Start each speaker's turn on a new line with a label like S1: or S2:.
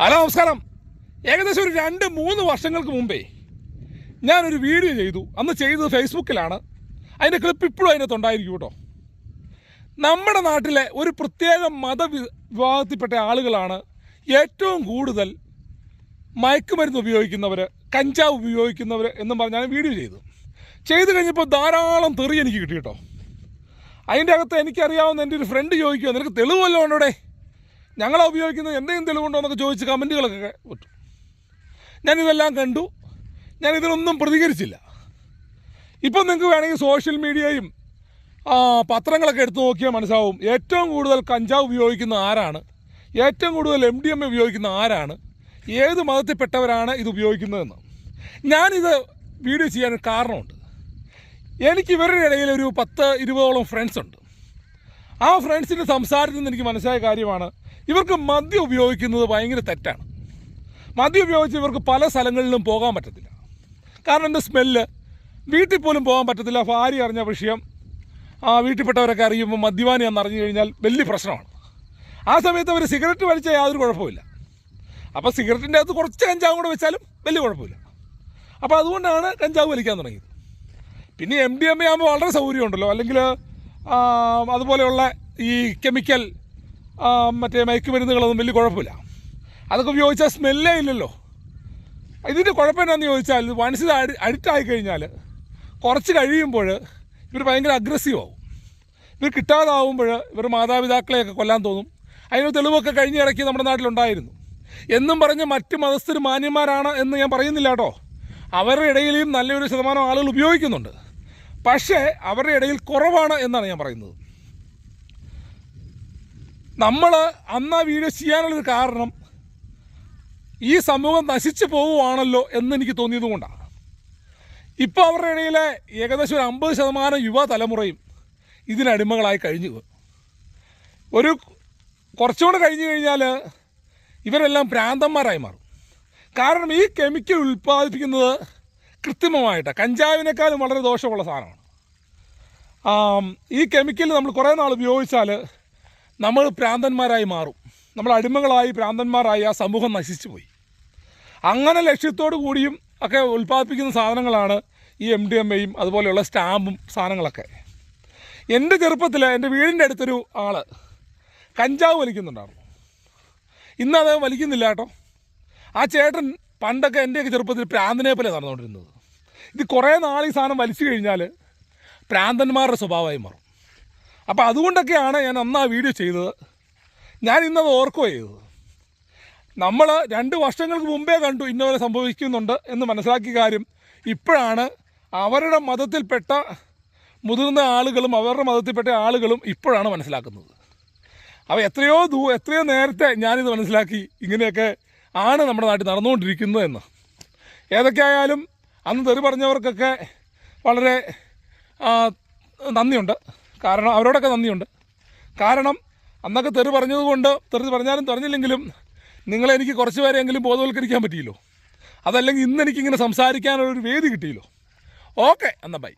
S1: Hello നമസ്കാരം. ഏകദേശം ഒരു രണ്ട് മൂന്ന് വർഷങ്ങൾക്ക് മുമ്പേ ഞാനൊരു വീഡിയോ ചെയ്തു. അന്ന് ചെയ്തത് ഫേസ്ബുക്കിലാണ്. അതിന്റെ ക്ലിപ്പ് ഇപ്പോഴും അതിനകത്ത് ഉണ്ടായിരിക്കും കേട്ടോ. നമ്മുടെ നാട്ടിലെ ഒരു പ്രത്യേക മത വിഭാഗത്തിൽപ്പെട്ട ആളുകളാണ് ഏറ്റവും കൂടുതൽ മയക്കുമരുന്ന് ഉപയോഗിക്കുന്നവർ കഞ്ചാവ് ഉപയോഗിക്കുന്നവർ എന്നും പറഞ്ഞാണ് വീഡിയോ ചെയ്തു. ചെയ്തു കഴിഞ്ഞപ്പോൾ ധാരാളം തെറി എനിക്ക് കിട്ടി കേട്ടോ. അതിന്റെ അകത്ത് എനിക്കറിയാവുന്ന എന്റെ ഒരു ഫ്രണ്ട് ചോദിക്കുക നിനക്ക് തെളിവല്ലോ ഉണ്ടോടെ? ഞങ്ങളെ ഉപയോഗിക്കുന്നത് എന്തെങ്കിലും തെളിവുണ്ടോ എന്നൊക്കെ ചോദിച്ച് കമന്റുകളൊക്കെ വിട്ടു ഞാനിതെല്ലാം കണ്ടു. ഞാൻ ഇതിനൊന്നും പ്രതികരിച്ചില്ല. ഇപ്പം നിങ്ങൾക്ക് വേണമെങ്കിൽ സോഷ്യൽ മീഡിയയും പത്രങ്ങളൊക്കെ എടുത്തു നോക്കിയാൽ മനസ്സിലാവും ഏറ്റവും കൂടുതൽ കഞ്ചാവ് ഉപയോഗിക്കുന്ന ആരാണ് ഏറ്റവും കൂടുതൽ എം ഡി എം ഉപയോഗിക്കുന്ന ആരാണ് ഏത് മതത്തിൽപ്പെട്ടവരാണ് ഇത് ഉപയോഗിക്കുന്നതെന്ന്. ഞാനിത് വീഡിയോ ചെയ്യാൻ കാരണമുണ്ട്. എനിക്ക് ഇവരുടെ ഇടയിൽ ഒരു പത്ത് ഇരുപതോളം ഫ്രണ്ട്സ് ഉണ്ട്. ആ ഫ്രണ്ട്സിന്റെ സംസാരത്തിൽ നിന്ന് എനിക്ക് മനസ്സിലായ കാര്യമാണ് ഇവർക്ക് മദ്യം ഉപയോഗിക്കുന്നത് ഭയങ്കര തെറ്റാണ്. മദ്യം ഉപയോഗിച്ച് ഇവർക്ക് പല സ്ഥലങ്ങളിലും പോകാൻ പറ്റത്തില്ല. കാരണം എന്റെ സ്മെല്ല് വീട്ടിൽ പോലും പോകാൻ പറ്റത്തില്ല. ഭാര്യ അറിഞ്ഞ വിഷയം ആ വീട്ടിൽപ്പെട്ടവരൊക്കെ അറിയുമ്പോൾ മദ്യപാനിയാണെന്ന് അറിഞ്ഞു കഴിഞ്ഞാൽ വലിയ പ്രശ്നമാണ്. ആ സമയത്ത് അവർ സിഗരറ്റ് വലിച്ചാൽ യാതൊരു കുഴപ്പമില്ല അപ്പോൾ സിഗരറ്റിന്റെ അകത്ത് കുറച്ച് കഞ്ചാവ് കൂടെ വെച്ചാലും വലിയ കുഴപ്പമില്ല. അപ്പോൾ അതുകൊണ്ടാണ് കഞ്ചാവ് വലിക്കാൻ തുടങ്ങിയത്. പിന്നെ എം ഡി എം എ ആകുമ്പോൾ വളരെ സൗകര്യമുണ്ടല്ലോ. അല്ലെങ്കിൽ അതുപോലെയുള്ള ഈ കെമിക്കൽ മറ്റേ മയക്കുമരുന്നുകളൊന്നും വലിയ കുഴപ്പമില്ല. അതൊക്കെ ഉപയോഗിച്ചാൽ സ്മെല്ലേ ഇല്ലല്ലോ. ഇതിന്റെ കുഴപ്പം എന്താണെന്ന് ചോദിച്ചാൽ വൺസ് അഡി അഡിക്റ്റ് ആയി കഴിഞ്ഞാൽ കുറച്ച് കഴിയുമ്പോൾ ഇവർ ഭയങ്കര അഗ്രസീവ് ആവും ഇവർ കിട്ടാതാവുമ്പോൾ ഇവർ മാതാപിതാക്കളെയൊക്കെ കൊല്ലാൻ തോന്നും. അതിന് തെളിവൊക്കെ കഴിഞ്ഞ ഇടയ്ക്ക് നമ്മുടെ നാട്ടിലുണ്ടായിരുന്നു. എന്നും പറഞ്ഞ് മറ്റ് മതസ്ഥർ മാന്യന്മാരാണ് എന്ന് ഞാൻ പറയുന്നില്ല കേട്ടോ. അവരുടെ ഇടയിലും നല്ലൊരു ശതമാനം ആളുകൾ ഉപയോഗിക്കുന്നുണ്ട്. പക്ഷേ അവരുടെ ഇടയിൽ കുറവാണ് എന്നാണ് ഞാൻ പറയുന്നത്. നമ്മൾ അന്ന് ആ വീഡിയോ ചെയ്യാനുള്ളൊരു കാരണം ഈ സമൂഹം നശിച്ചു പോവുകയാണല്ലോ എന്ന് എനിക്ക് തോന്നിയത് കൊണ്ടാണ്. ഇപ്പോൾ അവരുടെ ഇടയിലെ ഏകദേശം ഒരു അമ്പത് ശതമാനം യുവതലമുറയും ഇതിനടിമകളായി കഴിഞ്ഞു. ഒരു കുറച്ചുകൂടെ കഴിഞ്ഞു കഴിഞ്ഞാൽ ഇവരെല്ലാം ഭ്രാന്തന്മാരായി മാറും. കാരണം ഈ കെമിക്കൽ ഉൽപ്പാദിപ്പിക്കുന്നത് കൃത്രിമമായിട്ട് കഞ്ചാവിനേക്കാളും വളരെ ദോഷമുള്ള സാധനമാണ്. ഈ കെമിക്കൽ നമ്മൾ കുറേ നാൾ ഉപയോഗിച്ചാൽ നമ്മൾ പ്രാന്തന്മാരായി മാറും. നമ്മൾ അടിമകളായി പ്രാന്തന്മാരായി ആ സമൂഹം നശിച്ചു പോയി. അങ്ങനെ ലക്ഷ്യത്തോടു കൂടിയും ഒക്കെ ഉൽപ്പാദിപ്പിക്കുന്ന സാധനങ്ങളാണ് ഈ എം ഡി എം എയും അതുപോലെയുള്ള സ്റ്റാമ്പും സാധനങ്ങളൊക്കെ. എന്റെ ചെറുപ്പത്തിൽ എന്റെ വീടിന്റെ അടുത്തൊരു ആൾ കഞ്ചാവ് വലിക്കുന്നുണ്ടായിരുന്നു. ഇന്ന് അത് വലിക്കുന്നില്ല കേട്ടോ. ആ ചേട്ടൻ പണ്ടൊക്കെ എന്റെയൊക്കെ ചെറുപ്പത്തിൽ പ്രാന്തനെ പോലെ നടന്നുകൊണ്ടിരുന്നത്. ഇത് കുറേ നാൾ ഈ സാധനം വലിച്ചു കഴിഞ്ഞാൽ പ്രാന്തന്മാരുടെ സ്വഭാവമായി മാറും. അപ്പോൾ അതുകൊണ്ടൊക്കെയാണ് ഞാൻ അന്ന് ആ വീഡിയോ ചെയ്തത്. ഞാൻ ഇന്നത് ഓർക്കുക ചെയ്തത്. നമ്മൾ രണ്ട് വർഷങ്ങൾക്ക് മുമ്പേ കണ്ടു ഇന്നവരെ സംഭവിക്കുന്നുണ്ട് എന്ന് മനസ്സിലാക്കിയ കാര്യം ഇപ്പോഴാണ് അവരുടെ മതത്തിൽപ്പെട്ട മുതിർന്ന ആളുകളും അവരുടെ മതത്തിൽപ്പെട്ട ആളുകളും ഇപ്പോഴാണ് മനസ്സിലാക്കുന്നത്. അപ്പോൾ എത്രയോ ദൂ എത്രയോ നേരത്തെ ഞാനിത് മനസ്സിലാക്കി ഇങ്ങനെയൊക്കെ ആണ് നമ്മുടെ നാട്ടിൽ നടന്നുകൊണ്ടിരിക്കുന്നത് എന്ന്. ഏതൊക്കെ ആയാലും അന്ന് തെറി പറഞ്ഞവർക്കൊക്കെ വളരെ നന്ദിയുണ്ട്. കാരണം അവരോടൊക്കെ നന്ദിയുണ്ട്. കാരണം അന്നൊക്കെ തെറി പറഞ്ഞതുകൊണ്ട് തെറി പറഞ്ഞാലും പറഞ്ഞില്ലെങ്കിലും നിങ്ങളെ എനിക്ക് കുറച്ച് പേരെങ്കിലും ബോധവൽക്കരിക്കാൻ പറ്റിയല്ലോ. അതല്ലെങ്കിൽ ഇന്ന് എനിക്കിങ്ങനെ സംസാരിക്കാനുള്ളൊരു വേദി കിട്ടിയല്ലോ. ഓക്കെ എന്നാൽ ബൈ.